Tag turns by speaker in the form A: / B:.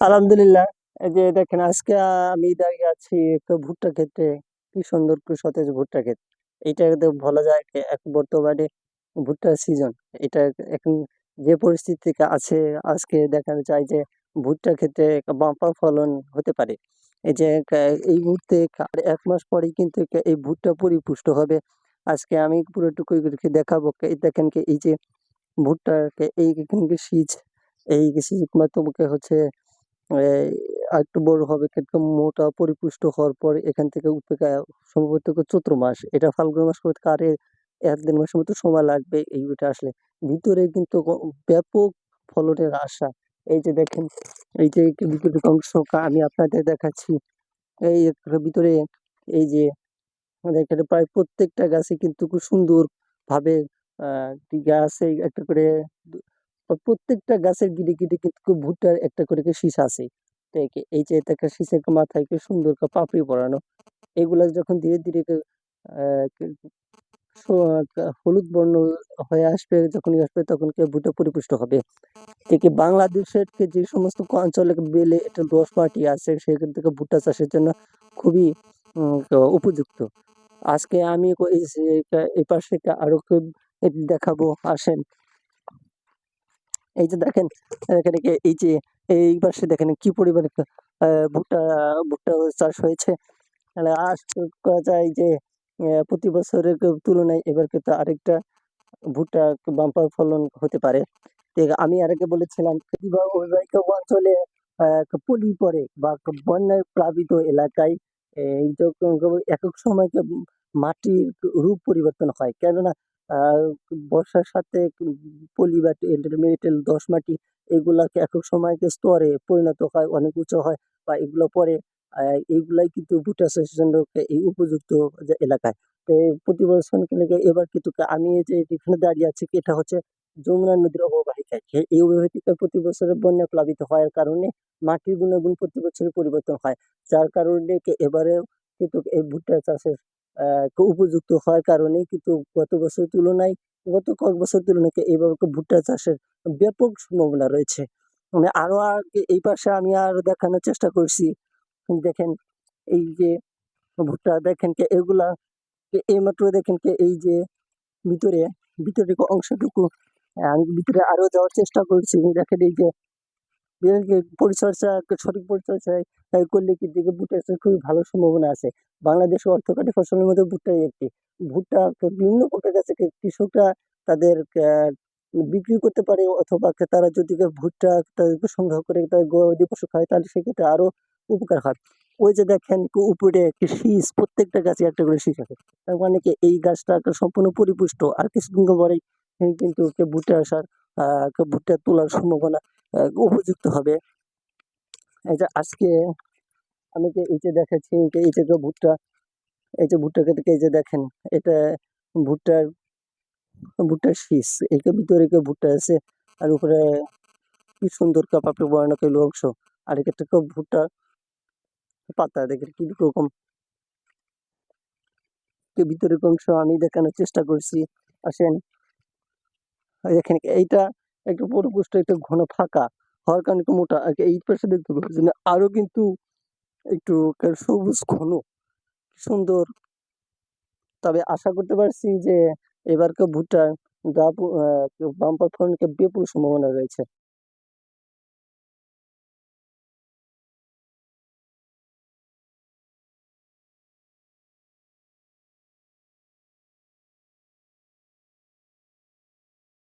A: আলহামদুলিল্লাহ। এই যে দেখেন, আজকে আমি দাঁড়িয়ে আছি একটা ভুট্টা ক্ষেত্রে কি সুন্দর সতেজ ভুট্টা ক্ষেত। এটা বলা যায় এক বর্তমানে ভুট্টার সিজন এটা এখন যে পরিস্থিতি আছে, আজকে দেখানো যায় যে ভুট্টা ক্ষেত্রে বাম্পার ফলন হতে পারে। এই যে এই মুহূর্তে এক মাস পরেই কিন্তু এই ভুট্টা পরিপুষ্ট হবে। আজকে আমি পুরোটুকু দেখাবো। দেখেন কি, এই যে ভুট্টাকে এই এখানে শীষ এই শীষ মাধ্যমে হচ্ছে আরেকটু বড় হবে, কিন্তু মোটা পরিপুষ্ট হওয়ার পর এখান থেকে উৎপেকা সম্ভবত চৈত্র মাস। এটা ফাল্গুন মাস এর এক দেড় মাসের মতো সময় লাগবে এই ওইটা আসলে। ভিতরে কিন্তু ব্যাপক ফলনের আশা। এই যে দেখেন, এই যে একটু ভিতরের অংশ আমি আপনাদের দেখাচ্ছি। এই ভিতরে, এই যে দেখেন, প্রায় প্রত্যেকটা গাছে কিন্তু খুব সুন্দর ভাবে গাছে একটা করে প্রত্যেকটা গাছের গিরে গিরে কিন্তু ভুট্টার একটা করে শীষ আছে। এই যে একটা শীষের মাথায় সুন্দর করে পাপড়ি পরানো। এগুলা যখন ধীরে ধীরে হলুদ বর্ণ হয়ে আসবে যখন আসবে তখন কে ভুট্টা পরিপুষ্ট হবে। থেকে বাংলাদেশের যে সমস্ত অঞ্চলে বেলে একটা দোআঁশ মাটি আছে সেখান থেকে ভুট্টা চাষের জন্য খুবই উপযুক্ত। আজকে আমি এই পাশে আরও দেখাবো। আসেন। এই যে দেখেন, এখানে এই যে, এই পাশে দেখেন কি পরিমাণে ভুট্টা ভুট্টা চাষ হয়েছে। আশ করা যায় যে প্রতি বছরের তুলনায় এবার কিন্তু আরেকটা ভুট্টা বাম্পার ফলন হতে পারে। আমি আর আগে বলেছিলাম অবিবাহিত অঞ্চলে পলি পরে বা বন্যায় প্লাবিত এলাকায় এক এক সময় মাটির রূপ পরিবর্তন হয়। কেননা বর্ষার সাথে পলি বা মেটেল দোআঁশ মাটি এগুলাকে এক এক সময় স্তরে পরিণত হয়, অনেক উঁচু হয় বা এগুলো পরে এইগুলাই কিন্তু ভুট্টা চাষের জন্য এই উপযুক্ত এলাকায়। তো প্রতি বছর কিন্তু এবার কিন্তু আমি যে এখানে দাঁড়িয়ে আছি এটা হচ্ছে যমুনা নদীর অববাহিকায় এই অববাহিকায় প্রতি বছরে বন্যা প্লাবিত হওয়ার কারণে মাটির গুণাগুণ প্রতি বছর পরিবর্তন হয়। যার কারণে এবারে কিন্তু এই ভুট্টা চাষের উপযুক্ত হওয়ার কারণে কিন্তু গত বছরের তুলনায়, গত কয়েক বছর তুলনায় এবার ভুট্টা চাষের ব্যাপক সম্ভাবনা রয়েছে। মানে আরও আগে এই পাশে আমি আরও দেখানোর চেষ্টা করছি। দেখেন, এই যে ভুট্টা দেখেন কি এগুলা এইমাত্র দেখেন কি এই যে ভিতরে ভিতরে অংশটুকু আমি ভিতরে আরও যাওয়ার চেষ্টা করছি। দেখেন এই যে পরিচর্যা সঠিক পরিচর্যা করলে কিন্তু এই ভুট্টা চাষের খুবই ভালো সম্ভাবনা আছে। বাংলাদেশের অর্থকরী ফসলের মধ্যে ভুট্টাই একটি। ভুট্টা বিভিন্ন প্রকার কাছে কৃষকরা তাদের বিক্রি করতে পারে অথবা তারা যদি কে ভুট্টা তাদেরকে সংগ্রহ করে তাদের গবাদি পশু খায় তাহলে সেক্ষেত্রে আরও উপকার হয়। ওই যে দেখেন উপরে শীষ, প্রত্যেকটা গাছে একটা করে শীষ আছে। তার মানে কি এই গাছটা সম্পূর্ণ পরিপুষ্ট। আর কিছুদিন পরেই কিন্তু কে ভুট্টা আসার কে ভুট্টা তোলার সম্ভাবনা উপযুক্ত হবে। এই যে আজকে আমি যে এই যে দেখাচ্ছি, এই যে ভুট্টা এই যে ভুট্টা থেকে এই যে দেখেন, এটা ভুট্টার ভুট্টার শীষ। এর ভিতরে কেউ ভুট্টা আছে, আর উপরে কি সুন্দর কাপাপে বর্ণ কেলো অংশ আর একটা ভুট্টা পাতা, দেখেন কি রকম। কে ভিতরে অংশ আমি দেখানোর চেষ্টা করছি। আসেন এই দেখেন এইটা একটু পরিপুষ্ট একটু ঘন ফাঁকা হওয়ার কারণে একটু মোটা এই পাশে দেখতে পাচ্ছি না আরও কিন্তু একটু সবুজ ঘন, সুন্দর। তবে আশা করতে পারছি যে এবারকে ভুট্টার বাম্পার ফলনকে বিপুল সম্ভাবনা রয়েছে।